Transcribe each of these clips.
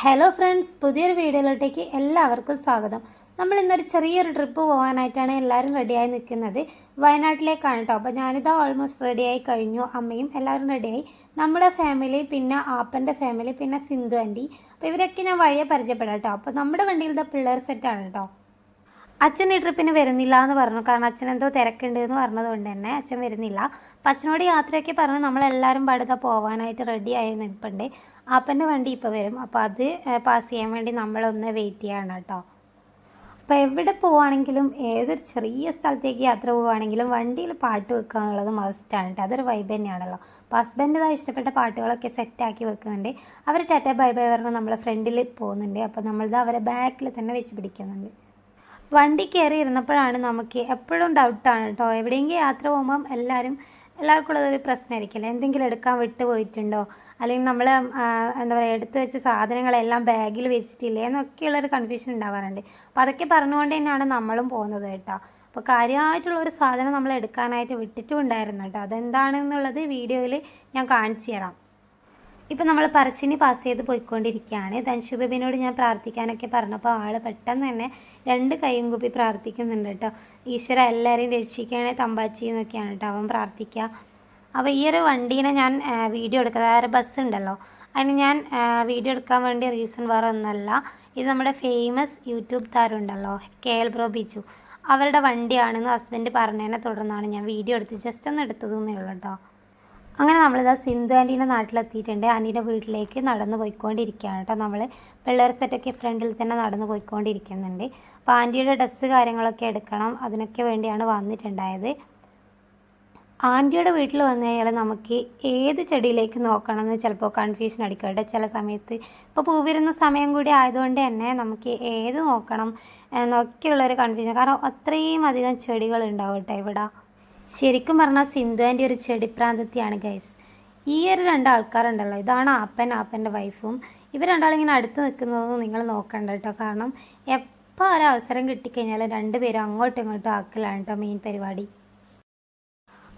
Hello friends പുതിയൊരു വീഡിയോയിലോട്ടേക്ക് എല്ലാവർക്കും സ്വാഗതം. നമ്മൾ ഇന്നൊരു ചെറിയൊരു ട്രിപ്പ് പോകാനായിട്ടാണ് എല്ലാവരും റെഡിയായി നിൽക്കുന്നത്. വയനാട്ടിലേക്കാണ് കേട്ടോ അപ്പോൾ ഞാനിതാ ഓൾമോസ്റ്റ് റെഡിയായി കഴിഞ്ഞു. അമ്മയും എല്ലാവരും റെഡിയായി നമ്മുടെ ഫാമിലി പിന്നെ ആപ്പന്റെ ഫാമിലി പിന്നെ സിന്ധു ആന്റി അപ്പോൾ ഇവരൊക്കെ ഞാൻ വഴിയെ പരിചയപ്പെടാം കേട്ടോ അപ്പോൾ നമ്മുടെ വണ്ടിയിലത്തെ പിള്ളേർ സെറ്റാണ് കേട്ടോ അച്ഛൻ ഈ ട്രിപ്പിന് വരുന്നില്ല എന്ന് പറഞ്ഞു. കാരണം അച്ഛൻ എന്തോ തിരക്കുണ്ട് എന്ന് പറഞ്ഞതുകൊണ്ട് തന്നെ അച്ഛൻ വരുന്നില്ല. അപ്പം അച്ഛനോട് യാത്രയൊക്കെ പറഞ്ഞ് നമ്മളെല്ലാവരും പടുത പോകാനായിട്ട് റെഡി ആയി നിൽപ്പുണ്ട്. അപ്പന്റെ വണ്ടി ഇപ്പോൾ വരും. അപ്പോൾ അത് പാസ് ചെയ്യാൻ വേണ്ടി നമ്മളൊന്ന് വെയിറ്റ് ചെയ്യണം കേട്ടോ. അപ്പോൾ എവിടെ പോവുകയാണെങ്കിലും ഏതൊരു ചെറിയ സ്ഥലത്തേക്ക് യാത്ര പോവുകയാണെങ്കിലും വണ്ടിയിൽ പാട്ട് വെക്കുക എന്നുള്ളത് മസ്റ്റാണ് കേട്ടോ. അതൊരു വൈബ് തന്നെയാണല്ലോ. അപ്പോൾ ഹസ്ബൻഡ് ഇഷ്ടപ്പെട്ട പാട്ടുകളൊക്കെ സെറ്റാക്കി വെക്കുന്നുണ്ട്. അവർ ടാറ്റ ബൈ ബൈ പറഞ്ഞ് നമ്മളെ ഫ്രണ്ടിൽ പോകുന്നുണ്ട്. അപ്പോൾ നമ്മളിത് അവരെ ബാക്കിൽ തന്നെ വെച്ച് പിടിക്കുന്നുണ്ട്. വണ്ടി കയറി ഇരുന്നപ്പോഴാണ് നമുക്ക് എപ്പോഴും ഡൗട്ടാണ് കേട്ടോ എവിടെയെങ്കിലും യാത്ര പോകുമ്പം എല്ലാവരും എല്ലാവർക്കും ഉള്ളതൊരു പ്രശ്നമായിരിക്കില്ല? എന്തെങ്കിലും എടുക്കാൻ വിട്ടു പോയിട്ടുണ്ടോ? അല്ലെങ്കിൽ നമ്മൾ എന്താ പറയുക എടുത്തു വെച്ച സാധനങ്ങളെല്ലാം ബാഗിൽ വെച്ചിട്ടില്ലേ? എന്നൊക്കെയുള്ളൊരു കൺഫ്യൂഷൻ ഉണ്ടാവാറുണ്ട്. അപ്പോൾ അതൊക്കെ പറഞ്ഞുകൊണ്ട് തന്നെയാണ് നമ്മളും പോകുന്നത് കേട്ടോ. അപ്പോൾ കാര്യമായിട്ടുള്ള ഒരു സാധനം നമ്മൾ എടുക്കാനായിട്ട് വിട്ടിട്ടും ഉണ്ടായിരുന്നു കേട്ടോ. അതെന്താണെന്നുള്ളത് വീഡിയോയിൽ ഞാൻ കാണിച്ചു തരാം. ഇപ്പം നമ്മൾ പറശ്ശിനി പാസ് ചെയ്ത് പോയിക്കൊണ്ടിരിക്കുകയാണ്. ധൻഷുബിനോട് ഞാൻ പ്രാർത്ഥിക്കാനൊക്കെ പറഞ്ഞപ്പോൾ ആൾ പെട്ടെന്ന് തന്നെ രണ്ട് കൈയും കുപ്പി പ്രാർത്ഥിക്കുന്നുണ്ട് കേട്ടോ. ഈശ്വര എല്ലാവരെയും രക്ഷിക്കണേ തമ്പാച്ചി എന്നൊക്കെയാണ് കേട്ടോ അവൻ പ്രാർത്ഥിക്കുക അപ്പോൾ ഈ ഒരു വണ്ടീനെ ഞാൻ വീഡിയോ എടുക്കുക അതായത് ബസ് ഉണ്ടല്ലോ. അതിന് ഞാൻ വീഡിയോ എടുക്കാൻ വേണ്ടി റീസൺ വേറെ ഒന്നല്ല. ഇത് നമ്മുടെ ഫേമസ് യൂട്യൂബ് താരമുണ്ടല്ലോ കെ എൽ ബ്രോ ബിജു. അവരുടെ വണ്ടിയാണെന്ന് ഹസ്ബൻഡ് പറഞ്ഞതിനെ തുടർന്നാണ് ഞാൻ വീഡിയോ എടുത്ത് ജസ്റ്റ് ഒന്ന് എടുത്തതെന്നേ ഉള്ളൂ കേട്ടോ. അങ്ങനെ നമ്മളിതാ സിന്ധു ആന്റീന്റെ നാട്ടിലെത്തിയിട്ടുണ്ട്. ആന്റീന്റെ വീട്ടിലേക്ക് നടന്നു പോയിക്കൊണ്ടിരിക്കുകയാണ് കേട്ടോ നമ്മൾ പിള്ളേർ സെറ്റൊക്കെ ഫ്രണ്ടിൽ തന്നെ നടന്നു പോയിക്കൊണ്ടിരിക്കുന്നുണ്ട്. അപ്പോൾ ആന്റിയുടെ ഡ്രസ്സ് കാര്യങ്ങളൊക്കെ എടുക്കണം. അതിനൊക്കെ വേണ്ടിയാണ് വന്നിട്ടുണ്ടായത്. ആന്റിയുടെ വീട്ടിൽ വന്നു കഴിഞ്ഞാൽ നമുക്ക് ഏത് ചെടിയിലേക്ക് നോക്കണം എന്ന് ചിലപ്പോൾ കൺഫ്യൂഷൻ അടിക്കട്ടെ ചില സമയത്ത്. ഇപ്പോൾ പൂ വരുന്ന സമയം കൂടി ആയതുകൊണ്ട് തന്നെ നമുക്ക് ഏത് നോക്കണം എന്നൊക്കെയുള്ളൊരു കൺഫ്യൂഷൻ കാരണം അത്രയും അധികം ചെടികൾ ഉണ്ടാവും കേട്ടോ ഇവിടെ. ശരിക്കും പറഞ്ഞാൽ സിന്ധു ആന്റി ഒരു ചെടിപ്രാന്തത്തിയാണ് ഗൈസ് ഈ ഒരു രണ്ട് ആൾക്കാരുണ്ടല്ലോ ഇതാണ് ആപ്പൻ ആപ്പന്റെ വൈഫും ഇവർ രണ്ടാളിങ്ങനെ അടുത്ത് നിൽക്കുന്നതൊന്നും നിങ്ങൾ നോക്കണ്ട കേട്ടോ. കാരണം എപ്പോൾ ഒരവസരം രണ്ട് രണ്ടുപേരും അങ്ങോട്ടും ഇങ്ങോട്ടും ആക്കലാണ് കേട്ടോ മെയിൻ പരിപാടി.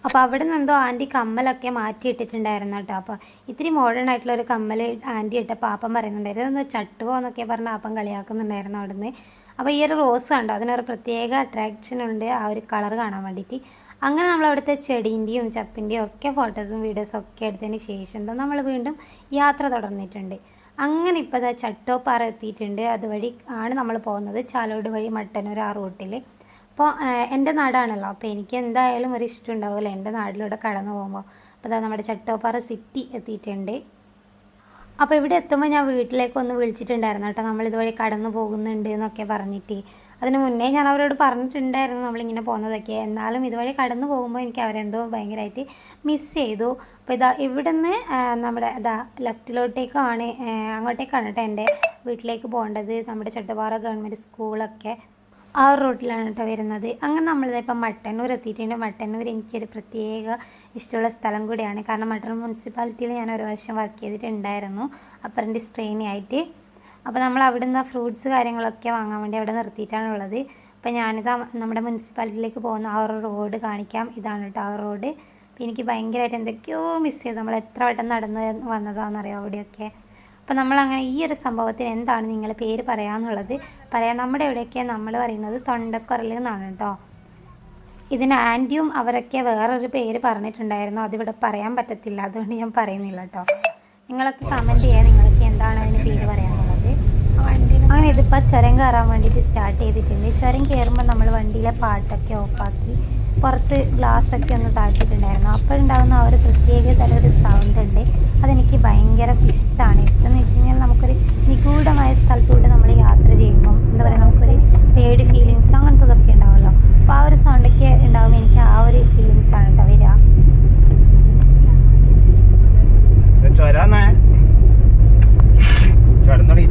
അപ്പോൾ അവിടെ നിന്നെന്തോ ആന്റി കമ്മലൊക്കെ മാറ്റിയിട്ടിട്ടുണ്ടായിരുന്നു കേട്ടോ. അപ്പോൾ ഇത്തിരി മോഡേൺ ആയിട്ടുള്ള ഒരു കമ്മൽ ആന്റി ഇട്ടപ്പോൾ ആപ്പൻ പറയുന്നുണ്ടായിരുന്നു ചട്ടുവോ എന്നൊക്കെ പറഞ്ഞ് ആപ്പൻ കളിയാക്കുന്നുണ്ടായിരുന്നു അവിടുന്ന്. അപ്പോൾ ഈ ഒരു റോസ് കണ്ടോ? അതിനൊരു പ്രത്യേക അട്രാക്ഷൻ ഉണ്ട്. ആ ഒരു കളർ കാണാൻ വേണ്ടിയിട്ട്. അങ്ങനെ നമ്മൾ അവിടുത്തെ ചെടീന്റെയും ചപ്പിന്റെയും ഒക്കെ ഫോട്ടോസും വീഡിയോസും ഒക്കെ എടുത്തതിന് ശേഷം എന്താ നമ്മൾ വീണ്ടും യാത്ര തുടർന്നിട്ടുണ്ട്. അങ്ങനെ ഇപ്പോൾ ഇതാ ചട്ടോപ്പാറ എത്തിയിട്ടുണ്ട്. അതുവഴി ആണ് നമ്മൾ പോകുന്നത്. ചാലോട് വഴി മട്ടന്നൂർ ആ റൂട്ടിൽ അപ്പോൾ എന്റെ നാടാണല്ലോ. അപ്പോൾ എനിക്ക് എന്തായാലും ഒരു ഇഷ്ടം ഉണ്ടാവുമല്ലോ എന്റെ നാട്ടിലൂടെ കടന്നു പോകുമ്പോൾ. അപ്പോൾ അതാ നമ്മുടെ ചട്ടോപ്പാറ സിറ്റി എത്തിയിട്ടുണ്ട്. അപ്പോൾ ഇവിടെ എത്തുമ്പോൾ ഞാൻ വീട്ടിലേക്ക് ഒന്ന് വിളിച്ചിട്ടുണ്ടായിരുന്നു കേട്ടോ. നമ്മൾ ഇതുവഴി കടന്നു പോകുന്നുണ്ട് എന്നൊക്കെ പറഞ്ഞിട്ട്. അതിന് മുന്നേ ഞാൻ അവരോട് പറഞ്ഞിട്ടുണ്ടായിരുന്നു നമ്മളിങ്ങനെ പോകുന്നതൊക്കെ. എന്നാലും ഇതുവഴി കടന്നു പോകുമ്പോൾ എനിക്ക് അവരെന്തോ ഭയങ്കരമായിട്ട് മിസ് ചെയ്തു. അപ്പോൾ ഇതാ ഇവിടുന്ന് നമ്മുടെ ഇതാ ലെഫ്റ്റിലോട്ടേക്കാണ് അങ്ങോട്ടേക്കാണ് കേട്ടോ എന്റെ വീട്ടിലേക്ക് പോകേണ്ടത്. നമ്മുടെ ചട്ടുപാറ ഗവൺമെന്റ് സ്കൂളൊക്കെ. ആ റൂട്ടിലാണ് കേട്ടോ വരുന്നത്. അങ്ങനെ നമ്മളിതാ ഇപ്പം മട്ടന്നൂർ എത്തിയിട്ടുണ്ട് മട്ടന്നൂർ എനിക്കൊരു പ്രത്യേക ഇഷ്ടമുള്ള സ്ഥലം കൂടിയാണ്. കാരണം മട്ടന്നൂർ മുനിസിപ്പാലിറ്റിയിൽ ഞാൻ ഒരു വർഷം വർക്ക് ചെയ്തിട്ടുണ്ടായിരുന്നു. അപ്രന്റീസ് ട്രെയിനി ആയിട്ട്. അപ്പോൾ നമ്മൾ അവിടെ നിന്ന് ഫ്രൂട്ട്സ് കാര്യങ്ങളൊക്കെ വാങ്ങാൻ വേണ്ടി അവിടെ നിർത്തിയിട്ടാണ് ഉള്ളത്. അപ്പോൾ ഞാനിത് നമ്മുടെ മുനിസിപ്പാലിറ്റിയിലേക്ക് പോകുന്ന ആ ഒരു റോഡ് കാണിക്കാം. ഇതാണ് കേട്ടോ ആ റോഡ് എനിക്ക് ഭയങ്കരമായിട്ട് എന്തൊക്കെയോ മിസ് ചെയ്തു. നമ്മൾ എത്ര വട്ടം നടന്ന് വന്നതാണെന്നറിയോ അവിടെയൊക്കെ. അപ്പോൾ നമ്മളങ്ങനെ ഈ ഒരു സംഭവത്തിന് എന്താണ് നിങ്ങൾ പേര് പറയാന്നുള്ളത്? പറയാം. നമ്മുടെ ഇവിടെയൊക്കെ നമ്മൾ പറയുന്നത് തൊണ്ടക്കുറൽ എന്നാണ് കേട്ടോ. ഇതിന് ആന്റിയും അവരൊക്കെ വേറൊരു പേര് പറഞ്ഞിട്ടുണ്ടായിരുന്നു. അതിവിടെ പറയാൻ പറ്റത്തില്ല. അതുകൊണ്ട് ഞാൻ പറയുന്നില്ല കേട്ടോ. നിങ്ങളൊക്കെ കമന്റ് ചെയ്യാൻ നിങ്ങൾക്ക് എന്താണ് അതിന് പേര് പറയാനുള്ളത്? അങ്ങനെ ഇതിപ്പോൾ ചുരം കയറാൻ വേണ്ടിയിട്ട് സ്റ്റാർട്ട് ചെയ്തിട്ടുണ്ട്. ചുരം കയറുമ്പോൾ നമ്മൾ വണ്ടിയിലെ പാട്ടൊക്കെ ഓഫാക്കി പുറത്ത് ഗ്ലാസ് ഒക്കെ ഒന്ന് താഴ്ത്തിയിട്ടുണ്ടായിരുന്നു. അപ്പോഴുണ്ടാകുന്ന ആ ഒരു പ്രത്യേക തരം ഒരു സൗണ്ട് ഉണ്ട്. അതെനിക്ക് ഭയങ്കര ഇഷ്ടമാണ് ഇഷ്ടം എന്ന് വെച്ച് കഴിഞ്ഞാൽ നമുക്കൊരു നിഗൂഢമായ സ്ഥലത്തൂടെ നമ്മൾ യാത്ര ചെയ്യുമ്പം എന്താ പറയുക നമുക്കൊരു പേടി ഫീലിങ്സ് അങ്ങനത്തതൊക്കെ ഉണ്ടാവുമല്ലോ. അപ്പോൾ ആ ഒരു സൗണ്ടൊക്കെ ഉണ്ടാകുമ്പോൾ എനിക്ക് ആ ഒരു ഫീലിങ്സ് ആണ് കേട്ടോ വരിക ചൊരാന്നേ. ചൊരം. തുടങ്ങി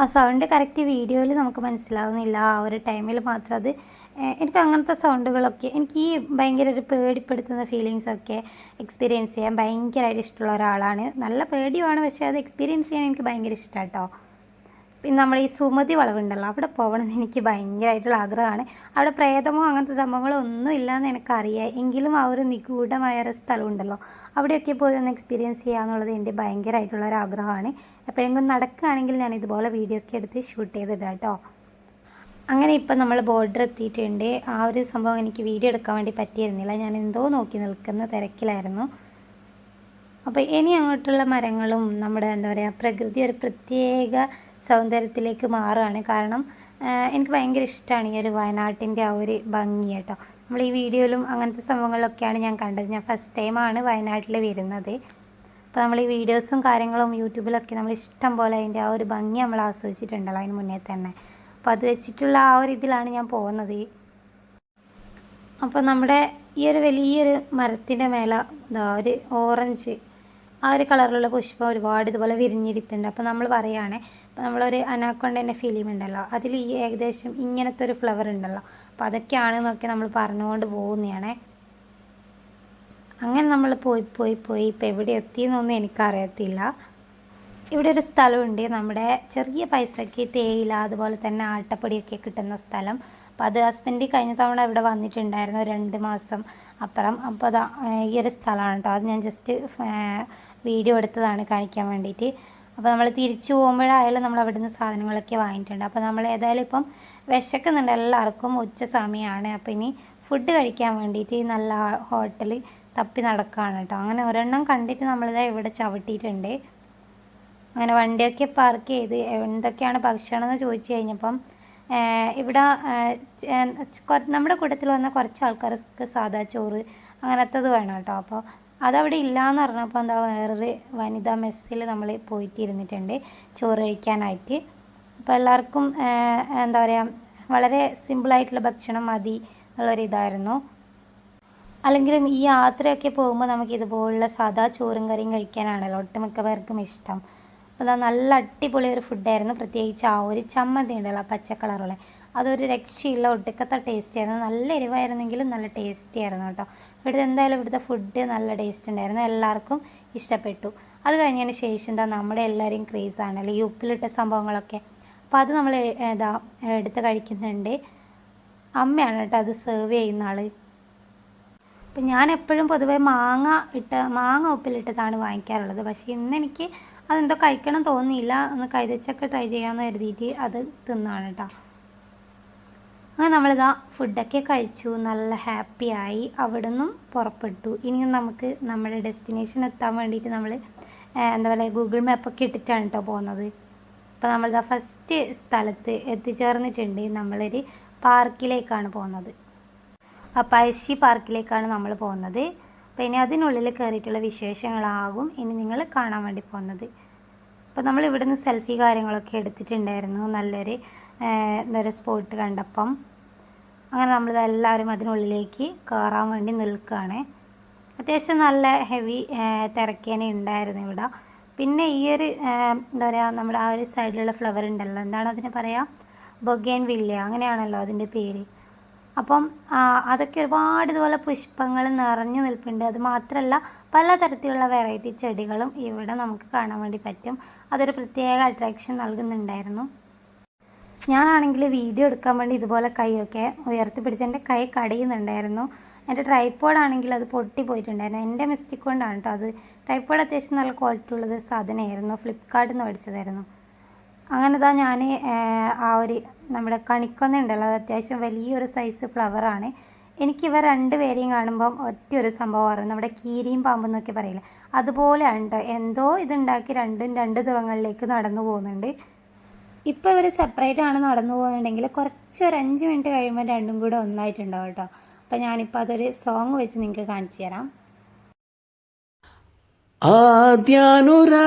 ആ സൗണ്ട് കറക്റ്റ് വീഡിയോയിൽ നമുക്ക് മനസ്സിലാവുന്നില്ല. ആ ഒരു ടൈമിൽ മാത്രം അത് എനിക്ക് അങ്ങനത്തെ സൗണ്ടുകളൊക്കെ എനിക്ക് ഈ ഭയങ്കര ഒരു പേടിപ്പെടുത്തുന്ന ഫീലിങ്സൊക്കെ എക്സ്പീരിയൻസ് ചെയ്യാൻ ഭയങ്കരമായിട്ട് ഇഷ്ടമുള്ള ഒരാളാണ്. നല്ല പേടിയുമാണ് പക്ഷേ അത് എക്സ്പീരിയൻസ് ചെയ്യാൻ എനിക്ക് ഭയങ്കര ഇഷ്ടമാണ് കേട്ടോ പിന്നെ നമ്മൾ ഈ സുമതി വളവുണ്ടല്ലോ അവിടെ പോകണം എന്ന് എനിക്ക് ഭയങ്കരമായിട്ടുള്ള ആഗ്രഹമാണ്. അവിടെ പ്രേതമോ അങ്ങനത്തെ സംഭവങ്ങളോ ഒന്നും ഇല്ലയെന്ന് എനിക്കറിയാം. എങ്കിലും ആ ഒരു നിഗൂഢമായ ഒരു സ്ഥലമുണ്ടല്ലോ അവിടെയൊക്കെ പോയി ഒന്ന് എക്സ്പീരിയൻസ് ചെയ്യുക എന്നുള്ളത് എന്റെ ഭയങ്കരമായിട്ടുള്ള ഒരു ആഗ്രഹമാണ്. എപ്പോഴെങ്കിലും നടക്കുകയാണെങ്കിൽ ഞാൻ ഇതുപോലെ വീഡിയോ ഒക്കെ എടുത്ത് ഷൂട്ട് ചെയ്തിടാം കേട്ടോ. അങ്ങനെ ഇപ്പം നമ്മൾ ബോർഡർ എത്തിയിട്ടുണ്ട്. ആ ഒരു സംഭവം എനിക്ക് വീഡിയോ എടുക്കാൻ വേണ്ടി പറ്റിയിരുന്നില്ല. ഞാൻ എന്തോ നോക്കി നിൽക്കുന്ന തിരക്കിലായിരുന്നു. അപ്പോൾ ഇനി അങ്ങോട്ടുള്ള മരങ്ങളും നമ്മുടെ എന്താ പറയുക പ്രകൃതി ഒരു പ്രത്യേക സൗന്ദര്യത്തിലേക്ക് മാറുകയാണ്. കാരണം എനിക്ക് ഭയങ്കര ഇഷ്ടമാണ് ഈ ഒരു വയനാട്ടിന്റെ ആ ഒരു ഭംഗി കേട്ടോ. നമ്മൾ ഈ വീഡിയോയിലും അങ്ങനത്തെ സംഭവങ്ങളിലൊക്കെയാണ് ഞാൻ കണ്ടത്. ഞാൻ ഫസ്റ്റ് ടൈമാണ് വയനാട്ടിൽ വരുന്നത്. അപ്പോൾ നമ്മൾ ഈ വീഡിയോസും കാര്യങ്ങളും യൂട്യൂബിലൊക്കെ നമ്മൾ ഇഷ്ടം പോലെ അതിന്റെ ആ ഒരു ഭംഗി നമ്മൾ ആസ്വദിച്ചിട്ടുണ്ടല്ലോ അതിന് മുന്നേ തന്നെ. അപ്പോൾ അത് വെച്ചിട്ടുള്ള ആ ഒരു ഇതിലാണ് ഞാൻ പോകുന്നത്. അപ്പോൾ നമ്മുടെ ഈ ഒരു വലിയൊരു മരത്തിന്റെ മേലെ ഒരു ഓറഞ്ച് ആ ഒരു കളറിലുള്ള പുഷ്പം ഒരുപാട് ഇതുപോലെ വിരിഞ്ഞിരിപ്പുണ്ട്. അപ്പോൾ നമ്മൾ പറയുകയാണ് ഇപ്പോൾ നമ്മളൊരു അനാക്കൊണ്ടേന്റെ ഫിലിം ഉണ്ടല്ലോ അതിൽ ഈ ഏകദേശം ഇങ്ങനത്തെ ഒരു ഫ്ലവർ ഉണ്ടല്ലോ അപ്പോൾ അതൊക്കെയാണെന്നൊക്കെ നമ്മൾ പറഞ്ഞുകൊണ്ട് പോകുന്നതാണേ അങ്ങനെ നമ്മൾ പോയി പോയി പോയി ഇപ്പോൾ എവിടെ എത്തിയെന്നൊന്നും എനിക്കറിയത്തില്ല. ഇവിടെ ഒരു സ്ഥലമുണ്ട് നമ്മുടെ ചെറിയ പൈസയ്ക്ക് തേയില അതുപോലെ തന്നെ ആട്ടപ്പൊടിയൊക്കെ കിട്ടുന്ന സ്ഥലം. അപ്പോൾ അത് ഹസ്ബൻഡ് കഴിഞ്ഞ തവണ ഇവിടെ വന്നിട്ടുണ്ടായിരുന്നു രണ്ട് മാസം അപ്പുറം. അപ്പോൾ അതാ ഈ ഒരു സ്ഥലമാണ് കേട്ടോ. അത് ഞാൻ ജസ്റ്റ് വീഡിയോ എടുത്തതാണ് കാണിക്കാൻ വേണ്ടിയിട്ട്. അപ്പോൾ നമ്മൾ തിരിച്ചു പോകുമ്പോഴായാലും നമ്മൾ അവിടുന്ന് സാധനങ്ങളൊക്കെ വാങ്ങിയിട്ടുണ്ട്. അപ്പോൾ നമ്മൾ ഏതായാലും ഇപ്പം വിശക്കുന്നുണ്ട് എല്ലാവർക്കും ഉച്ച സമയമാണ് അപ്പോൾ ഇനി ഫുഡ് കഴിക്കാൻ വേണ്ടിയിട്ട് നല്ല ഹോട്ടൽ തപ്പി നടക്കുകയാണ് കേട്ടോ. അങ്ങനെ ഒരെണ്ണം കണ്ടിട്ട് നമ്മളിതാ ഇവിടെ ചവിട്ടിയിട്ടുണ്ട്. അങ്ങനെ വണ്ടിയൊക്കെ പാർക്ക് ചെയ്ത് എന്തൊക്കെയാണ് ഭക്ഷണം എന്ന് ചോദിച്ചു കഴിഞ്ഞപ്പം ഇവിടെ നമ്മുടെ കൂട്ടത്തിൽ വന്ന കുറച്ച് ആൾക്കാർക്ക് സാധാ ചോറ് അങ്ങനത്തത് വേണം കേട്ടോ. അപ്പോൾ അതവിടെ ഇല്ലയെന്ന് പറഞ്ഞപ്പോൾ എന്താ വേറൊരു വനിതാ മെസ്സിൽ നമ്മൾ പോയിട്ട് ഇരുന്നിട്ടുണ്ട് ചോറ് കഴിക്കാനായിട്ട്. അപ്പോൾ എല്ലാവർക്കും എന്താ പറയുക വളരെ സിമ്പിളായിട്ടുള്ള ഭക്ഷണം മതി എന്നുള്ളൊരിതായിരുന്നു അല്ലെങ്കിലും ഈ യാത്രയൊക്കെ പോകുമ്പോൾ നമുക്ക് ഇതുപോലുള്ള സാധാ ചോറും കറിയും കഴിക്കാനാണല്ലോ ഒട്ടുമിക്ക പേർക്കും ഇഷ്ടം അപ്പോൾ നല്ല അടിപൊളി ഒരു ഫുഡായിരുന്നു പ്രത്യേകിച്ച് ആ ഒരു ചമ്മന്തി ഉണ്ടല്ലോ പച്ച കളറുള്ള അതൊരു രക്ഷയില്ല. ഒടുക്കത്തെ ടേസ്റ്റ് ആയിരുന്നു. നല്ല എരിവായിരുന്നെങ്കിലും നല്ല ടേസ്റ്റി ആയിരുന്നു കേട്ടോ. ഇവിടുത്തെ എന്തായാലും ഇവിടുത്തെ ഫുഡ് നല്ല ടേസ്റ്റ് ഉണ്ടായിരുന്നു. എല്ലാവർക്കും ഇഷ്ടപ്പെട്ടു. അത് കഴിഞ്ഞതിന് ശേഷം എന്താ നമ്മുടെ എല്ലാവരെയും ക്രേസ് ആണല്ലോ? ഈ ഉപ്പിലിട്ട സംഭവങ്ങളൊക്കെ. അപ്പോൾ അത് നമ്മൾ ഇതാ എടുത്ത് കഴിക്കുന്നുണ്ട്. അമ്മയാണ് കേട്ടോ അത് സെർവ് ചെയ്യുന്ന ആൾ അപ്പം ഞാൻ എപ്പോഴും പൊതുവെ മാങ്ങ ഇട്ട മാങ്ങ ഉപ്പിലിട്ടതാണ് വാങ്ങിക്കാറുള്ളത്. പക്ഷേ ഇന്ന് എനിക്ക് അതെന്തോ കഴിക്കണം തോന്നിയില്ല ഒന്ന് കൈതച്ചൊക്കെ ട്രൈ ചെയ്യാമെന്ന് കരുതിയിട്ട് അത് തിന്നാണ് കേട്ടോ. അങ്ങനെ നമ്മളിതാ ഫുഡൊക്കെ കഴിച്ചു നല്ല ഹാപ്പിയായി അവിടെ നിന്നും പുറപ്പെട്ടു. ഇനി നമുക്ക് നമ്മുടെ ഡെസ്റ്റിനേഷൻ എത്താൻ വേണ്ടിയിട്ട് നമ്മൾ എന്താ പറയുക ഗൂഗിൾ മാപ്പൊക്കെ ഇട്ടിട്ടാണ് കേട്ടോ പോകുന്നത്. അപ്പോൾ നമ്മളിതാ ഫസ്റ്റ് സ്ഥലത്ത് എത്തിച്ചേർന്നിട്ടുണ്ട്. നമ്മളൊരു പാർക്കിലേക്കാണ് പോകുന്നത്. ആ പഴശ്ശി പാർക്കിലേക്കാണ് നമ്മൾ പോകുന്നത്. അപ്പോൾ ഇനി അതിനുള്ളിൽ കയറിയിട്ടുള്ള വിശേഷങ്ങളാകും ഇനി നിങ്ങൾ കാണാൻ വേണ്ടി പോകുന്നത്. അപ്പോൾ നമ്മൾ ഇവിടുന്ന് സെൽഫി കാര്യങ്ങളൊക്കെ എടുത്തിട്ടുണ്ടായിരുന്നു. നല്ലൊരു പറയുക സ്പോട്ട് കണ്ടപ്പം അങ്ങനെ നമ്മളിതെല്ലാവരും അതിനുള്ളിലേക്ക് കയറാൻ വേണ്ടി നിൽക്കുകയാണ്. അത്യാവശ്യം നല്ല ഹെവി തിരക്കേനെ ഉണ്ടായിരുന്നു ഇവിടെ. പിന്നെ ഈ ഒരു എന്താ പറയുക നമ്മുടെ ആ ഒരു സൈഡിലുള്ള ഫ്ലവർ ഉണ്ടല്ലോ എന്താണ് അതിന് പറയുക ബൊഗേൻ വില്ല അങ്ങനെയാണല്ലോ അതിന്റെ പേര്. അപ്പം അതൊക്കെ ഒരുപാട് ഇതുപോലെ പുഷ്പങ്ങൾ നിറഞ്ഞു നിൽപ്പുണ്ട്. അത് മാത്രമല്ല പലതരത്തിലുള്ള വെറൈറ്റി ചെടികളും ഇവിടെ നമുക്ക് കാണാൻ വേണ്ടി പറ്റും. അതൊരു പ്രത്യേക അട്രാക്ഷൻ നൽകുന്നുണ്ടായിരുന്നു. ഞാനാണെങ്കിൽ വീഡിയോ എടുക്കാൻ വേണ്ടി ഇതുപോലെ കൈയൊക്കെ ഉയർത്തി പിടിച്ച് എന്റെ കൈ കടയുന്നുണ്ടായിരുന്നു. എന്റെ ട്രൈപ്പോഡാണെങ്കിൽ അത് പൊട്ടി പോയിട്ടുണ്ടായിരുന്നു. എന്റെ മിസ്റ്റേക്ക് കൊണ്ടാണ് കേട്ടോ അത്. ട്രൈപ്പോഡ് അത്യാവശ്യം നല്ല ക്വാളിറ്റി ഉള്ളത് സാധനമായിരുന്നു. ഫ്ലിപ്കാർട്ടിൽ നിന്ന് മേടിച്ചതായിരുന്നു. അങ്ങനെ താ ഞാൻ ആ ഒരു നമ്മുടെ കണിക്കൊന്ന ഉണ്ടല്ലോ അത് അത്യാവശ്യം വലിയൊരു സൈസ് ഫ്ലവറാണ് എനിക്കിവ രണ്ട് പേരെയും കാണുമ്പം സംഭവം സംഭവമാണ് നമ്മുടെ കീരിയും പാമ്പും എന്നൊക്കെ പറയില്ല? അതുപോലെയാണ് കേട്ടോ എന്തോ ഇതുണ്ടാക്കി രണ്ടും രണ്ട് തുറങ്ങളിലേക്ക് നടന്നു പോകുന്നുണ്ട്. ഇപ്പോൾ ഇവർ സെപ്പറേറ്റ് ആണ് നടന്നു പോകുന്നുണ്ടെങ്കിൽ കുറച്ച് ഒരു അഞ്ച് മിനിറ്റ് കഴിയുമ്പോൾ രണ്ടും കൂടെ ഒന്നായിട്ടുണ്ടാവും കേട്ടോ. അപ്പോൾ ഞാനിപ്പോൾ അതൊരു സോങ് വെച്ച് നിങ്ങൾക്ക് കാണിച്ചു തരാം. ആദ്യാനുരാഗത്തിൻ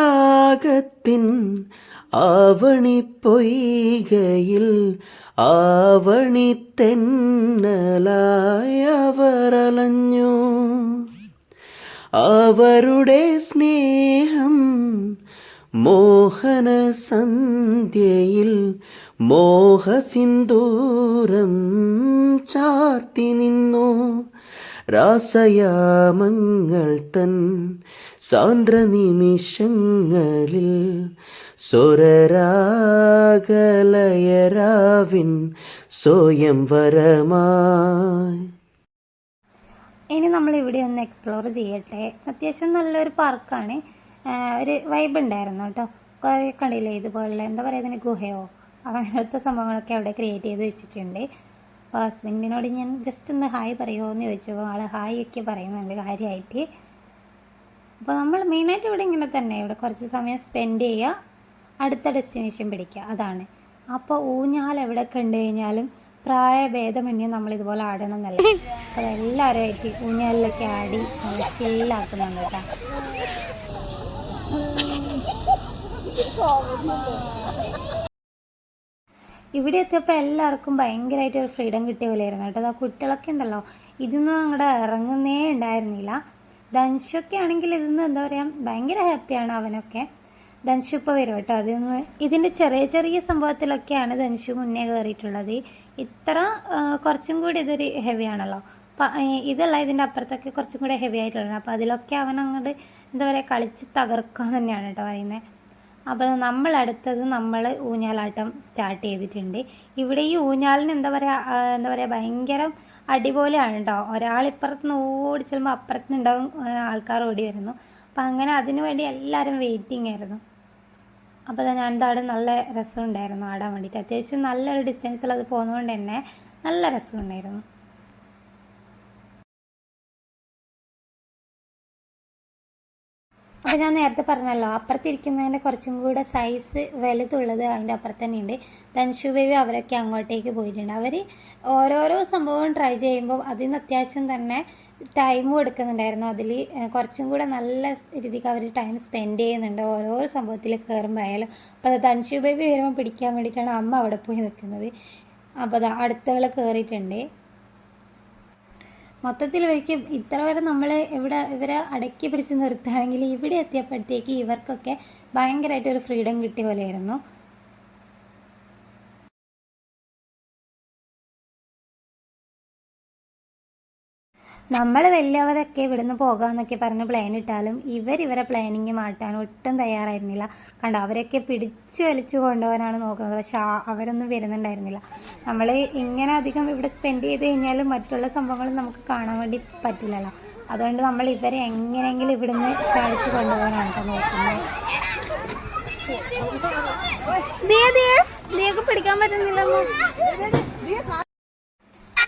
ആവണി പൊയ്കയിൽ ആവണി തെന്നലായവരലഞ്ഞു അവരുടെ സ്നേഹം മോഹന സന്ധ്യയിൽ മോഹസിന്ദൂരം ചാർത്തി നിന്നു. രാസയാമങ്ങൾ തൻ സാന്ദ്രനിമിഷങ്ങളിൽ നിമിഷങ്ങളിൽ സ്വരരാഗലയരാവിൻ സ്വയംവരമായി ഇനി നമ്മൾ ഇവിടെ ഒന്ന് എക്സ്പ്ലോർ ചെയ്യട്ടെ. അത്യാവശ്യം നല്ലൊരു പാർക്കാണ് ഒരു വൈബ് ഉണ്ടായിരുന്നു കേട്ടോ. കുറേ കണ്ടില്ലേ ഇതുപോലുള്ള എന്താ പറയുക ഇതിന് ഗുഹയോ? അങ്ങനത്തെ സംഭവങ്ങളൊക്കെ അവിടെ ക്രിയേറ്റ് ചെയ്ത് വെച്ചിട്ടുണ്ട്. അപ്പോൾ ഹസ്ബൻഡിനോട് ഞാൻ ജസ്റ്റ് ഒന്ന് ഹായ് പറയുമോ എന്ന് ചോദിച്ചപ്പോൾ ആൾ ഹായ് ഒക്കെ പറയുന്നുണ്ട് കാര്യമായിട്ട് അപ്പോൾ നമ്മൾ മെയിനായിട്ട് ഇവിടെ ഇങ്ങനെ തന്നെ. ഇവിടെ കുറച്ച് സമയം സ്പെൻഡ് ചെയ്യുക അടുത്ത ഡെസ്റ്റിനേഷൻ പിടിക്കുക. അതാണ്. അപ്പോൾ ഊഞ്ഞാൽ എവിടെ കണ്ടു കഴിഞ്ഞാലും പ്രായഭേദമന്യേ നമ്മൾ ഇതുപോലെ ആടണം എന്നല്ല. അപ്പോൾ എല്ലാവരുമായിട്ട് ഊഞ്ഞാലിലൊക്കെ ആടി ചെല്ലാക്കുന്നുണ്ട് കേട്ടോ. ഇവിടെ എത്തിയപ്പോൾ എല്ലാവർക്കും ഭയങ്കരമായിട്ട് ഒരു ഫ്രീഡം കിട്ടിയ പോലെയായിരുന്നു കേട്ടോ. അതാ കുട്ടികളൊക്കെ ഉണ്ടല്ലോ. ഇതൊന്നും അങ്ങോട്ട് ഇറങ്ങുന്നേ ഉണ്ടായിരുന്നില്ല. ധനുഷൊക്കെ ആണെങ്കിൽ ഇതിന്ന് എന്താ പറയുക ഭയങ്കര ഹാപ്പിയാണ് അവനൊക്കെ. ധനുഷ് ഇപ്പോൾ വരും കേട്ടോ. അതിന്ന് ഇതിന്റെ ചെറിയ ചെറിയ സംഭവത്തിലൊക്കെയാണ് ധനുഷ് മുന്നേ കയറിയിട്ടുള്ളത് ഇത്ര കുറച്ചും കൂടി ഇതൊരു ഹെവി ആണല്ലോ. ഇതല്ല ഇതിന്റെ അപ്പുറത്തൊക്കെ കുറച്ചും കൂടെ ഹെവി ആയിട്ടുള്ളത് അപ്പോൾ അതിലൊക്കെ അവൻ അങ്ങോട്ട് എന്താ പറയുക കളിച്ച് തകർക്കുക തന്നെയാണ് കേട്ടോ പറയുന്നത് അപ്പോൾ നമ്മൾ അടുത്തത് നമ്മൾ ഊഞ്ഞാലാട്ടം സ്റ്റാർട്ട് ചെയ്തിട്ടുണ്ട്. ഇവിടെ ഈ ഊഞ്ഞാലിന് എന്താ പറയുക എന്താ പറയുക ഭയങ്കര അടിപൊളിയാണ് കേട്ടോ. ഒരാളിപ്പുറത്ത് നിന്ന് ഓടി ചെല്ലുമ്പോൾ അപ്പുറത്ത് നിന്നുണ്ടാകും ആൾക്കാർ ഓടി വരുന്നു. അപ്പം അങ്ങനെ അതിനു വേണ്ടി എല്ലാവരും വെയിറ്റിംഗ് ആയിരുന്നു. അപ്പോൾ ഞാൻ അവിടെ നല്ല രസമുണ്ടായിരുന്നു ആടാൻ വേണ്ടിയിട്ട്. അത്യാവശ്യം നല്ലൊരു ഡിസ്റ്റൻസിൽ അത് പോകുന്നതുകൊണ്ട് തന്നെ നല്ല രസമുണ്ടായിരുന്നു. അപ്പോൾ ഞാൻ നേരത്തെ പറഞ്ഞല്ലോ അപ്പുറത്തിരിക്കുന്നതിന്റെ കുറച്ചും കൂടെ സൈസ് വലുതുള്ളത് അതിന്റെ അപ്പുറത്ത് തന്നെയുണ്ട് ധനുഷു ബേബി അവരൊക്കെ അങ്ങോട്ടേക്ക് പോയിട്ടുണ്ട്. അവർ ഓരോരോ സംഭവം ട്രൈ ചെയ്യുമ്പോൾ അതിൽ നിന്ന് അത്യാവശ്യം തന്നെ ടൈം എടുക്കുന്നുണ്ടായിരുന്നു അതിൽ കുറച്ചും കൂടെ നല്ല രീതിക്ക് അവർ ടൈം സ്പെൻഡ് ചെയ്യുന്നുണ്ട് ഓരോ സംഭവത്തിൽ കയറുമ്പോൾ ആയാലും അപ്പോൾ അത് ധനുഷു ബേബി വരുമ്പോൾ പിടിക്കാൻ വേണ്ടിയിട്ടാണ് അമ്മ അവിടെ പോയി നിൽക്കുന്നത്. അപ്പോൾ അത് അടുത്തകൾ കയറിയിട്ടുണ്ട്. മൊത്തത്തിൽ ഒരിക്കലും ഇത്ര വരെ നമ്മൾ ഇവിടെ ഇവരെ അടക്കി പിടിച്ച് നിർത്തുകയാണെങ്കിൽ ഇവിടെ എത്തിയപ്പോഴത്തേക്ക് ഇവർക്കൊക്കെ ഭയങ്കരമായിട്ട് ഒരു ഫ്രീഡം കിട്ടിയ പോലെയായിരുന്നു. നമ്മൾ വലിയവരൊക്കെ ഇവിടുന്ന് പോകാമെന്നൊക്കെ പറഞ്ഞ് പ്ലാൻ ഇട്ടാലും ഇവർ ഇവരെ പ്ലാനിങ് മാറ്റാൻ ഒട്ടും തയ്യാറായിരുന്നില്ല. കണ്ട അവരൊക്കെ പിടിച്ച് വലിച്ചു കൊണ്ടുപോകാനാണ് നോക്കുന്നത്. പക്ഷെ ആ- അവരൊന്നും വരുന്നുണ്ടായിരുന്നില്ല. നമ്മൾ ഇങ്ങനെ അധികം ഇവിടെ സ്പെൻഡ് ചെയ്ത് കഴിഞ്ഞാലും മറ്റുള്ള സംഭവങ്ങൾ നമുക്ക് കാണാൻ വേണ്ടി പറ്റില്ലല്ലോ. അതുകൊണ്ട് നമ്മൾ ഇവരെ എങ്ങനെയെങ്കിലും ഇവിടുന്ന് ചാടിച്ച് കൊണ്ടുപോകാനാണ് കേട്ടോ നോക്കുന്നത്. പിടിക്കാൻ പറ്റുന്നില്ലല്ലോ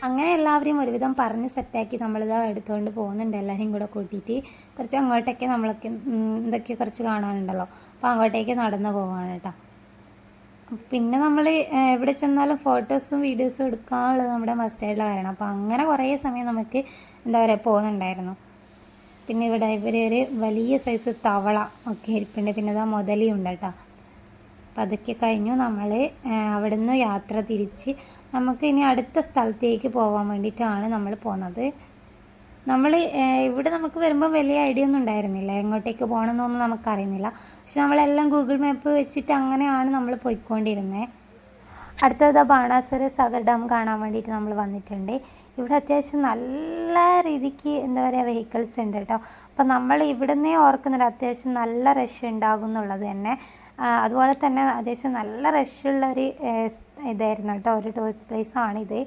അങ്ങനെ എല്ലാവരെയും ഒരുവിധം പറഞ്ഞ് സെറ്റാക്കി നമ്മളിതാ എടുത്തുകൊണ്ട് പോകുന്നുണ്ട്. എല്ലാവരെയും കൂടെ കൂട്ടിയിട്ട് കുറച്ച് അങ്ങോട്ടേക്ക് നമ്മളൊക്കെ ഇതൊക്കെ കുറച്ച് കാണാനുണ്ടല്ലോ. അപ്പോൾ അങ്ങോട്ടേക്ക് നടന്നു പോവാണ് കേട്ടോ. പിന്നെ നമ്മൾ എവിടെ ചെന്നാലും ഫോട്ടോസും വീഡിയോസും എടുക്കാനുള്ളത് നമ്മുടെ മസ്റ്റായിട്ടുള്ള കാര്യമാണ്. അപ്പോൾ അങ്ങനെ കുറേ സമയം നമുക്ക് എന്താ പറയുക പോകുന്നുണ്ടായിരുന്നു. പിന്നെ ഇവിടെ ഇവർ ഒരു വലിയ സൈസ് തവള ഒക്കെ ഇരിപ്പുണ്ട്. പിന്നെ അതാ മുതലിയുണ്ട് കേട്ടോ. അപ്പം അതൊക്കെ കഴിഞ്ഞു നമ്മൾ അവിടുന്ന് യാത്ര തിരിച്ച് നമുക്ക് ഇനി അടുത്ത സ്ഥലത്തേക്ക് പോകാൻ വേണ്ടിയിട്ടാണ് നമ്മൾ പോകുന്നത് നമ്മൾ ഇവിടെ നമുക്ക് വരുമ്പോൾ വലിയ ഐഡിയ ഒന്നും ഉണ്ടായിരുന്നില്ല. എങ്ങോട്ടേക്ക് പോകണമെന്നൊന്നും നമുക്കറിയുന്നില്ല. പക്ഷെ നമ്മളെല്ലാം ഗൂഗിൾ മാപ്പ് വെച്ചിട്ട് അങ്ങനെയാണ് നമ്മൾ പോയിക്കൊണ്ടിരുന്നത് അടുത്തത് ബാണാസുര സാഗർ ഡാം കാണാൻ വേണ്ടിയിട്ട് നമ്മൾ വന്നിട്ടുണ്ട്. ഇവിടെ അത്യാവശ്യം നല്ല രീതിക്ക് എന്താ പറയുക വെഹിക്കിൾസ് ഉണ്ട് കേട്ടോ. അപ്പം നമ്മൾ ഇവിടുന്നേ ഓർക്കുന്നുണ്ട് അത്യാവശ്യം നല്ല റഷ് ഉണ്ടാകും എന്നുള്ളത് തന്നെ. അതുപോലെ തന്നെ അത്യാവശ്യം നല്ല റഷുള്ള ഒരു ഇതായിരുന്നു കേട്ടോ. ഒരു ടൂറിസ്റ്റ് പ്ലേസ് ആണിത്.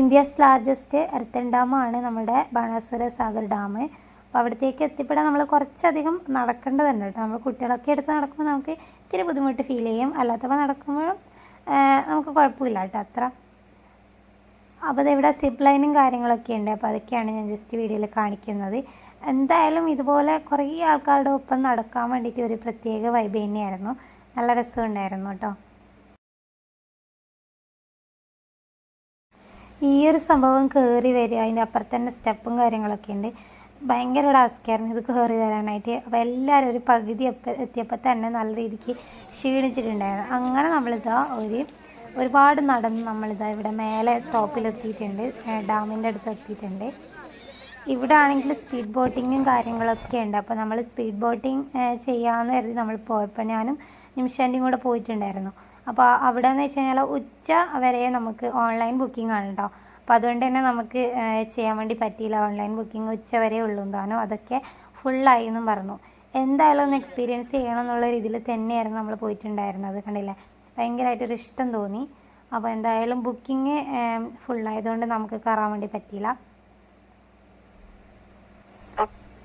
ഇന്ത്യസ് ലാർജസ്റ്റ് എർത്തൻ ഡാമാണ് നമ്മുടെ ബാണാസുര സാഗർ ഡാം അപ്പോൾ അവിടത്തേക്ക് എത്തിപ്പെടാൻ നമ്മൾ കുറച്ചധികം നടക്കേണ്ടതുണ്ട് കേട്ടോ. നമ്മൾ കുട്ടികളൊക്കെ എടുത്ത് നടക്കുമ്പോൾ നമുക്ക് ഇത്തിരി ബുദ്ധിമുട്ട് ഫീൽ ചെയ്യും. അല്ലാത്തപ്പോൾ നടക്കുമ്പോഴും നമുക്ക് കുഴപ്പമില്ല കേട്ടോ അത്ര. അപ്പോൾ ഇവിടെ സിപ്പ് ലൈനും കാര്യങ്ങളൊക്കെ ഉണ്ട്. അപ്പോൾ അതൊക്കെയാണ് ഞാൻ ജസ്റ്റ് വീഡിയോയിൽ കാണിക്കുന്നത്. എന്തായാലും ഇതുപോലെ കുറേ ആൾക്കാരുടെ ഒപ്പം നടക്കാൻ വേണ്ടിയിട്ട് ഒരു പ്രത്യേക വൈബ് തന്നെയായിരുന്നു. നല്ല രസമുണ്ടായിരുന്നു കേട്ടോ. ഈ ഒരു സംഭവം കയറി വരിക അതിന്റെ അപ്പുറത്ത് തന്നെ സ്റ്റെപ്പും കാര്യങ്ങളൊക്കെ ഉണ്ട്. ഭയങ്കര ടാസ്ക്കായിരുന്നു ഇത് കയറി വരാനായിട്ട്. അപ്പോൾ എല്ലാവരും ഒരു പകുതി എത്തിയപ്പോൾ തന്നെ നല്ല രീതിക്ക് ക്ഷീണിച്ചിട്ടുണ്ടായിരുന്നു. അങ്ങനെ നമ്മളിതാ ഒരു ഒരുപാട് നടന്ന് നമ്മളിതാ ഇവിടെ മേലെ ടോപ്പിലെത്തിയിട്ടുണ്ട് ഡാമിന്റെ അടുത്ത് എത്തിയിട്ടുണ്ട് ഇവിടെ ആണെങ്കിൽ സ്പീഡ് ബോട്ടിങ്ങും കാര്യങ്ങളൊക്കെ ഉണ്ട്. അപ്പോൾ നമ്മൾ സ്പീഡ് ബോട്ടിങ് ചെയ്യാമെന്ന് കരുതി നമ്മൾ പോയപ്പോൾ ഞാനും നിമിഷാന്റെയും കൂടെ പോയിട്ടുണ്ടായിരുന്നു. അപ്പോൾ അവിടെ എന്ന് വെച്ച് കഴിഞ്ഞാൽ ഉച്ച വരെ നമുക്ക് ഓൺലൈൻ ബുക്കിംഗ് ആണ് കേട്ടോ അപ്പോൾ അതുകൊണ്ട് തന്നെ നമുക്ക് ചെയ്യാൻ വേണ്ടി പറ്റിയില്ല ഓൺലൈൻ ബുക്കിംഗ് ഉച്ച വരെ ഉള്ളൂ താനും അതൊക്കെ ഫുള്ളായി എന്നും പറഞ്ഞു. എന്തായാലും ഒന്ന് എക്സ്പീരിയൻസ് ചെയ്യണം എന്നുള്ള രീതിയിൽ തന്നെയായിരുന്നു നമ്മൾ പോയിട്ടുണ്ടായിരുന്നത്. കണ്ടില്ലേ? ഭയങ്കരമായിട്ടൊരു ഇഷ്ടം തോന്നി. അപ്പോൾ എന്തായാലും ബുക്കിംഗ് ഫുൾ ആയതുകൊണ്ട് നമുക്ക് കയറാൻ വേണ്ടി പറ്റിയില്ല.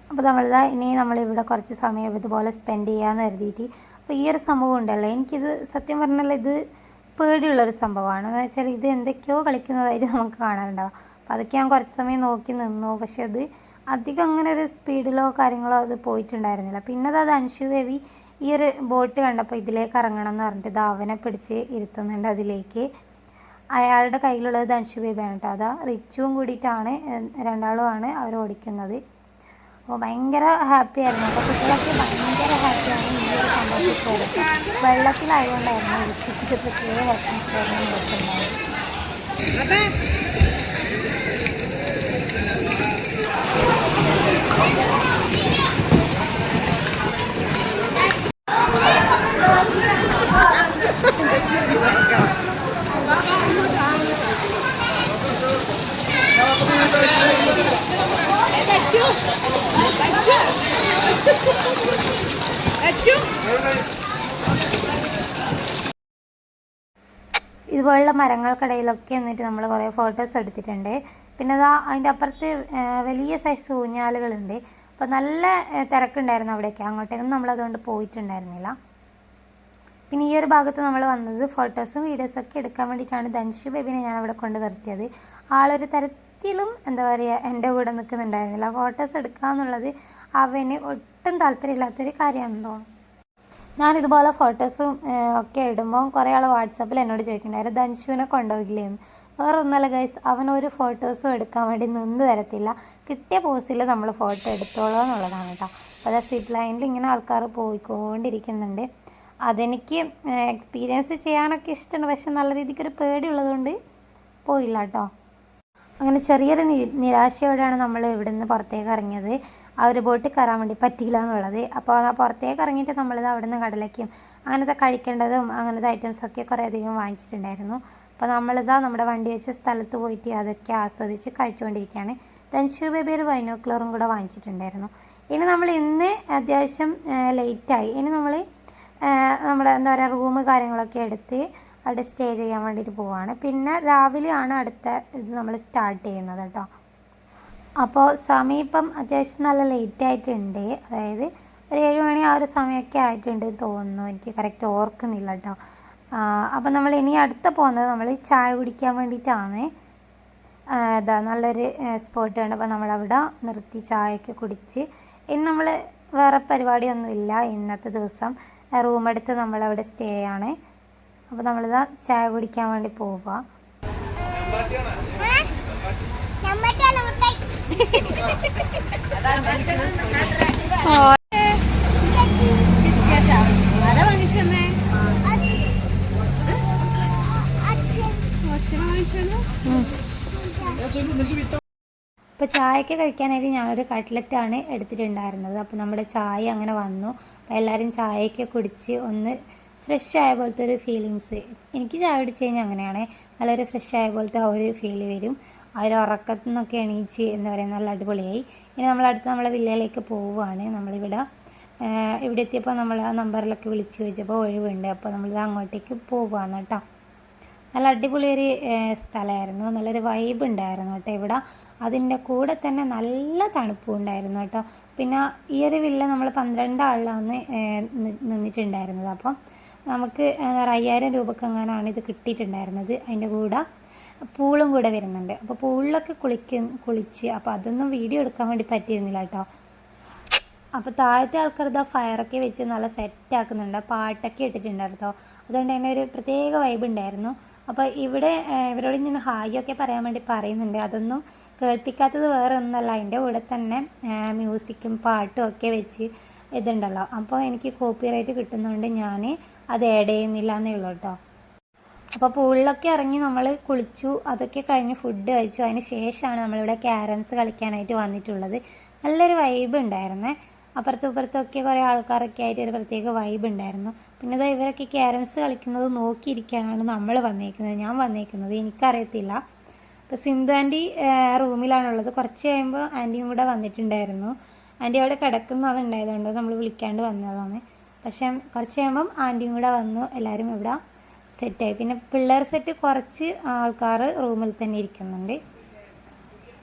അപ്പോൾ നമ്മളിതാ ഇനി നമ്മളിവിടെ കുറച്ച് സമയം ഇതുപോലെ സ്പെൻഡ് ചെയ്യാമെന്ന് കരുതിയിട്ട്. അപ്പോൾ ഈ ഒരു സംഭവം ഉണ്ടല്ലോ. എനിക്കിത് സത്യം പറഞ്ഞാൽ ഇത് പേടിയുള്ളൊരു സംഭവമാണ്. എന്ന് വെച്ചാൽ ഇത് എന്തൊക്കെയോ കളിക്കുന്നതായിട്ട് നമുക്ക് കാണാറുണ്ടാവും അപ്പോൾ അതൊക്കെ ഞാൻ കുറച്ച് സമയം നോക്കി നിന്നു. പക്ഷേ അത് അധികം അങ്ങനെ ഒരു സ്പീഡിലോ കാര്യങ്ങളോ അത് പോയിട്ടുണ്ടായിരുന്നില്ല. പിന്നെ അത് അൻഷു ബേബി ഈ ഒരു ബോട്ട് കണ്ടപ്പോൾ ഇതിലേക്ക് ഇറങ്ങണം എന്ന് പറഞ്ഞിട്ട് ഇത് പിടിച്ച് ഇരുത്തുന്നുണ്ട് അതിലേക്ക്. അയാളുടെ കയ്യിലുള്ളത് ധനുഷ് ബേബിയാണ് കേട്ടോ. അതാ റിച്ചുവും കൂടിയിട്ടാണ് രണ്ടാളുമാണ് അവർ ഓടിക്കുന്നത്. അപ്പോൾ ഭയങ്കര ഹാപ്പി ആയിരുന്നു. അപ്പോൾ കുട്ടികളൊക്കെ ഭയങ്കര ഹാപ്പിയാണ് ഈ ഒരു സംഭവത്തിൽ പോയത്. വെള്ളത്തിലായതുകൊണ്ടായിരുന്നു കുട്ടിക്ക് പ്രത്യേക ഹാപ്പിനെസ് ആയിരുന്നു ഇവർക്കുണ്ടായത് ഇതുപോലുള്ള മരങ്ങൾക്കിടയിലൊക്കെ എന്നിട്ട് നമ്മൾ കുറേ ഫോട്ടോസ് എടുത്തിട്ടുണ്ട്. പിന്നെ അതാ അതിന്റെ അപ്പുറത്ത് വലിയ സൈസ് ഊഞ്ഞാലുകളുണ്ട്. അപ്പോൾ നല്ല തിരക്കുണ്ടായിരുന്നു അവിടെയൊക്കെ. നമ്മൾ അതുകൊണ്ട് പോയിട്ടുണ്ടായിരുന്നില്ല. പിന്നെ ഈ ഒരു ഭാഗത്ത് നമ്മൾ വന്നത് ഫോട്ടോസും വീഡിയോസൊക്കെ എടുക്കാൻ വേണ്ടിയിട്ടാണ്. ധനുഷ് ബേബിനെ ഞാൻ അവിടെ കൊണ്ട് നിർത്തിയത്. ആളൊരു തരത്തിലും എന്താ പറയുക എന്റെ കൂടെ നിൽക്കുന്നുണ്ടായിരുന്നില്ല. ഫോട്ടോസ് എടുക്കുക എന്നുള്ളത് അവന് ഒട്ടും താല്പര്യമില്ലാത്തൊരു കാര്യമാണെന്ന് തോന്നുന്നു. ഞാൻ ഇതുപോലെ ഫോട്ടോസും ഒക്കെ ഇടുമ്പോൾ കുറേ ആൾ വാട്സാപ്പിൽ എന്നോട് ചോദിക്കുന്നുണ്ടായിരുന്നു ധൻഷുവിനെ കൊണ്ടുപോകില്ലേന്ന്? വേറെ ഒന്നല്ല ഗൈസ് അവനൊരു ഫോട്ടോസും എടുക്കാൻ വേണ്ടി നിന്ന് തരത്തില്ല. കിട്ടിയ പോസിൽ നമ്മൾ ഫോട്ടോ എടുത്തോളൂ എന്നുള്ളതാണ് കേട്ടോ. അപ്പോൾ അതാ സിപ്പ് ലൈനിൽ ഇങ്ങനെ ആൾക്കാർ പോയിക്കൊണ്ടിരിക്കുന്നുണ്ട്. അതെനിക്ക് എക്സ്പീരിയൻസ് ചെയ്യാനൊക്കെ ഇഷ്ടമാണ്. പക്ഷെ നല്ല രീതിക്ക് രീതിക്കൊരു പേടിയുള്ളതുകൊണ്ട് പോയില്ല കേട്ടോ. അങ്ങനെ ചെറിയൊരു നിരാശയോടെയാണ് നമ്മൾ ഇവിടുന്ന് പുറത്തേക്ക് ഇറങ്ങിയത്. ആ ഒരു ബോട്ടിൽ കയറാൻ വേണ്ടി പറ്റിയില്ല എന്നുള്ളത്. അപ്പോൾ ആ പുറത്തേക്ക് ഇറങ്ങിയിട്ട് നമ്മളിത് അവിടുന്ന് കടലയ്ക്കും അങ്ങനത്തെ കഴിക്കേണ്ടതും അങ്ങനത്തെ ഐറ്റംസൊക്കെ കുറേ അധികം വാങ്ങിച്ചിട്ടുണ്ടായിരുന്നു. അപ്പോൾ നമ്മളിതാ നമ്മുടെ വണ്ടി വെച്ച സ്ഥലത്ത് പോയിട്ട് അതൊക്കെ ആസ്വദിച്ച് കഴിച്ചുകൊണ്ടിരിക്കുകയാണ്. ധൻഷു ബേബി ഒരു ബൈനോക്കുലറും കൂടെ വാങ്ങിച്ചിട്ടുണ്ടായിരുന്നു. ഇനി നമ്മൾ ഇന്ന് അത്യാവശ്യം ലേറ്റായി ഇനി നമ്മൾ നമ്മുടെ എന്താ പറയുക റൂം കാര്യങ്ങളൊക്കെ എടുത്ത് അവിടെ സ്റ്റേ ചെയ്യാൻ വേണ്ടിയിട്ട് പോവുകയാണ് പിന്നെ രാവിലെയാണ് അടുത്ത ഇത് നമ്മൾ സ്റ്റാർട്ട് ചെയ്യുന്നത് കേട്ടോ. അപ്പോൾ സമയം ഇപ്പം അത്യാവശ്യം നല്ല ലേറ്റ് ആയിട്ടുണ്ട്. അതായത് ഒരു ഏഴ് മണി ആ ഒരു സമയമൊക്കെ ആയിട്ടുണ്ട് തോന്നുന്നു. എനിക്ക് കറക്റ്റ് ഓർക്കുന്നില്ല കേട്ടോ. അപ്പോൾ നമ്മൾ ഇനി അടുത്ത പോകുന്നത് നമ്മൾ ചായ കുടിക്കാൻ വേണ്ടിയിട്ടാണ്. ഇതാ നല്ലൊരു സ്പോട്ട് അപ്പോൾ നമ്മളവിടെ നിർത്തി ചായയൊക്കെ കുടിച്ച്. ഇനി നമ്മൾ വേറെ പരിപാടിയൊന്നുമില്ല. ഇന്നത്തെ ദിവസം റൂം എടുത്ത് നമ്മളവിടെ സ്റ്റേ ആണ്. അപ്പോൾ നമ്മളിതാ ചായ കുടിക്കാൻ വേണ്ടി പോവുക ഇപ്പോൾ ചായയൊക്കെ കഴിക്കാനായിട്ട് ഞാനൊരു കട്ട്ലറ്റാണ് എടുത്തിട്ടുണ്ടായിരുന്നത്. അപ്പോൾ നമ്മുടെ ചായ അങ്ങനെ വന്നു. അപ്പോൾ എല്ലാവരും ചായയൊക്കെ കുടിച്ച് ഒന്ന് ഫ്രഷ് ആയ പോലത്തെ ഒരു ഫീലിങ്സ് എനിക്ക് ചായ കുടിച്ച് കഴിഞ്ഞാൽ അങ്ങനെയാണ്. നല്ലൊരു ഫ്രഷ് ആയ പോലത്തെ ആ ഒരു ഫീൽ വരും. ആ ഒരു ഉറക്കത്തിൽ നിന്നൊക്കെ എണീച്ച് എന്ന് പറയുന്നത് നല്ല അടിപൊളിയായി. ഇനി നമ്മൾ നമ്മളടുത്ത് നമ്മളെ വില്ലയിലേക്ക് പോവുകയാണ് നമ്മളിവിടെ ഇവിടെ എത്തിയപ്പോൾ നമ്മൾ ആ നമ്പറിലൊക്കെ വിളിച്ച് ചോദിച്ചപ്പോൾ ഒഴിവുണ്ട്. അപ്പോൾ നമ്മളിത് അങ്ങോട്ടേക്ക് പോവുകയാണ് കേട്ടോ. നല്ല അടിപൊളിയൊരു സ്ഥലമായിരുന്നു. നല്ലൊരു വൈബ് ഉണ്ടായിരുന്നു കേട്ടോ ഇവിടെ. അതിന്റെ കൂടെ തന്നെ നല്ല തണുപ്പും ഉണ്ടായിരുന്നു കേട്ടോ. പിന്നെ ഈ ഒരു വില്ല നമ്മൾ പന്ത്രണ്ട് ആളിലാണ് നിന്നിട്ടുണ്ടായിരുന്നത്. അപ്പം നമുക്ക് എന്താ അയ്യായിരം രൂപക്ക് എങ്ങാനാണ് ഇത് കിട്ടിയിട്ടുണ്ടായിരുന്നത്. അതിന്റെ കൂടെ പൂളും കൂടെ വരുന്നുണ്ട്. അപ്പോൾ പൂളിലൊക്കെ കുളിക്ക കുളിച്ച് അപ്പോൾ അതൊന്നും വീഡിയോ എടുക്കാൻ വേണ്ടി പറ്റിയിരുന്നില്ല കേട്ടോ. അപ്പോൾ താഴത്തെ ആൾക്കാർ ഇതാ ഫയറൊക്കെ വെച്ച് നല്ല സെറ്റ് ആക്കുന്നുണ്ട്. പാട്ടൊക്കെ ഇട്ടിട്ടുണ്ടായിരുന്നു അതുകൊണ്ട് തന്നെ ഒരു പ്രത്യേക വൈബ് ഉണ്ടായിരുന്നു. അപ്പോൾ ഇവിടെ ഇവരോട് ഞാൻ ഹായ് ഒക്കെ പറയാൻ വേണ്ടി പറയുന്നുണ്ട്. അതൊന്നും കേൾപ്പിക്കാത്തത് വേറെ ഒന്നുമല്ല അതിന്റെ കൂടെ തന്നെ മ്യൂസിക്കും പാട്ടും ഒക്കെ വെച്ച് ഇതുണ്ടല്ലോ. അപ്പോൾ എനിക്ക് കോപ്പിറൈറ്റ് കിട്ടുന്നതുകൊണ്ട് ഞാൻ അത് ആഡ് ചെയ്യുന്നില്ല എന്നേ ഉള്ളൂ കേട്ടോ അപ്പോൾ പൂളിലൊക്കെ ഇറങ്ങി നമ്മൾ കുളിച്ചു അതൊക്കെ കഴിഞ്ഞ് ഫുഡ് കഴിച്ചു. അതിന് ശേഷമാണ് നമ്മളിവിടെ ക്യാരംസ് കളിക്കാനായിട്ട് വന്നിട്ടുള്ളത്. നല്ലൊരു വൈബ് ഉണ്ടായിരുന്നേ. അപ്പുറത്തും ഇപ്പുറത്തൊക്കെ കുറേ ആൾക്കാരൊക്കെ ആയിട്ട് ഒരു പ്രത്യേക വൈബ് ഉണ്ടായിരുന്നു. പിന്നെ ഇതാ ഇവരൊക്കെ ക്യാരംസ് കളിക്കുന്നത് നോക്കിയിരിക്കാനാണ് നമ്മൾ വന്നേക്കുന്നത് ഞാൻ വന്നേക്കുന്നത്. എനിക്കറിയത്തില്ല. അപ്പോൾ സിന്ധു ആന്റി റൂമിലാണുള്ളത്. കുറച്ച് കഴിയുമ്പോൾ ആന്റിയും കൂടെ വന്നിട്ടുണ്ടായിരുന്നു. ആന്റി അവിടെ കിടക്കുന്നതുണ്ടായതുകൊണ്ട് നമ്മൾ വിളിക്കാണ്ട് വന്നതാണ്. പക്ഷേ കുറച്ച് കഴിയുമ്പം ആന്റിയും കൂടെ വന്നു എല്ലാവരും ഇവിടെ സെറ്റായി. പിന്നെ പിള്ളേർ സെറ്റ് കുറച്ച് ആൾക്കാർ റൂമിൽ തന്നെ ഇരിക്കുന്നുണ്ട്.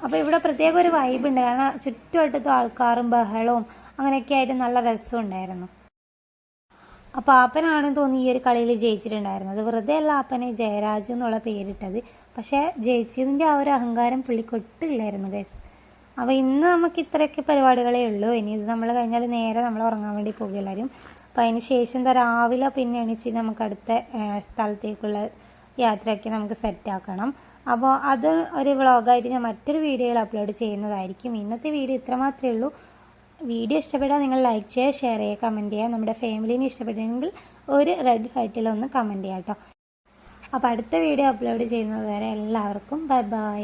അപ്പോൾ ഇവിടെ പ്രത്യേക ഒരു വൈബ് ഉണ്ട്. കാരണം ചുറ്റുവട്ടത്തും ആൾക്കാരും ബഹളവും അങ്ങനെയൊക്കെ ആയിട്ട് നല്ല രസം ഉണ്ടായിരുന്നു. അപ്പോൾ ആപ്പനാണെന്ന് തോന്നി ഈ ഒരു കളിയിൽ ജയിച്ചിട്ടുണ്ടായിരുന്നത് വെറുതെ അല്ല ആപ്പനെ ജയരാജ് എന്നുള്ള പേരിട്ടത്. പക്ഷേ ജയിച്ചതിന്റെ ആ ഒരു അഹങ്കാരം പുള്ളിക്കൊട്ടില്ലായിരുന്നു ഗൈസ് അപ്പോൾ ഇന്ന് നമുക്ക് ഇത്രയൊക്കെ പരിപാടികളേ ഉള്ളൂ. ഇനി ഇത് നമ്മൾ കഴിഞ്ഞാൽ നേരെ നമ്മൾ ഉറങ്ങാൻ വേണ്ടി പോകും എല്ലാവരും. അപ്പോൾ അതിന് ശേഷം എന്താ രാവിലെ പിന്നെ എണീച്ച് നമുക്ക് അടുത്ത സ്ഥലത്തേക്കുള്ള യാത്രയൊക്കെ നമുക്ക് സെറ്റാക്കണം. അപ്പോൾ അത് ഒരു വ്ളോഗായിട്ട് ഞാൻ മറ്റൊരു വീഡിയോയിൽ അപ്ലോഡ് ചെയ്യുന്നതായിരിക്കും. ഇന്നത്തെ വീഡിയോ ഇത്ര മാത്രമേ ഉള്ളൂ. വീഡിയോ ഇഷ്ടപ്പെട്ടാൽ നിങ്ങൾ ലൈക്ക് ചെയ്യുക ഷെയർ ചെയ്യുക കമന്റ് ചെയ്യുക. നമ്മുടെ ഫാമിലിനെ ഇഷ്ടപ്പെട്ടെങ്കിൽ ഒരു റെഡ് ഹൈറ്റിലൊന്ന് കമന്റ് ചെയ്യാം കേട്ടോ അപ്പോൾ അടുത്ത വീഡിയോ അപ്ലോഡ് ചെയ്യുന്നത് വരെ എല്ലാവർക്കും ബൈ ബൈ.